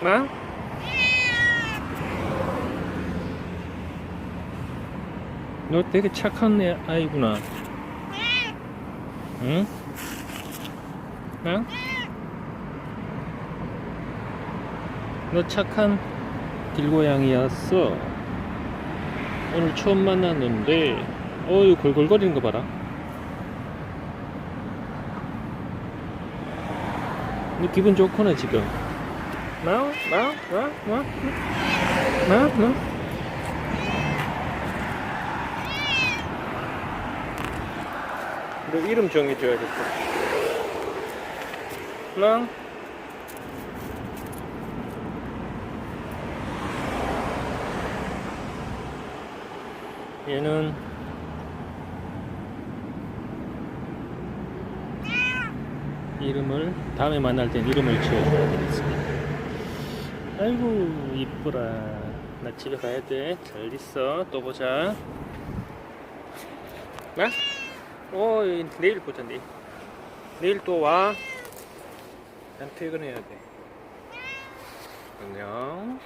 나? 너 되게 착한 애 아이구나. 응? 응? 너 착한 길고양이였어. 오늘 처음 만났는데, 어이 골골거리는 거 봐라. 너 기분 좋구나 지금. 나와, 나와, 나와, 나와, 나와, 나와. 너 이름 정해줘야겠다. 랑. 얘는 이름을 다음에 만날 땐 이름을 지어줘야 되겠습니다. 아이고 이쁘라. 나 집에 가야 돼. 잘 있어. 또 보자. 나? 어 내일 보자 내일. 내일 또 와. 난 퇴근해야 돼. 안녕.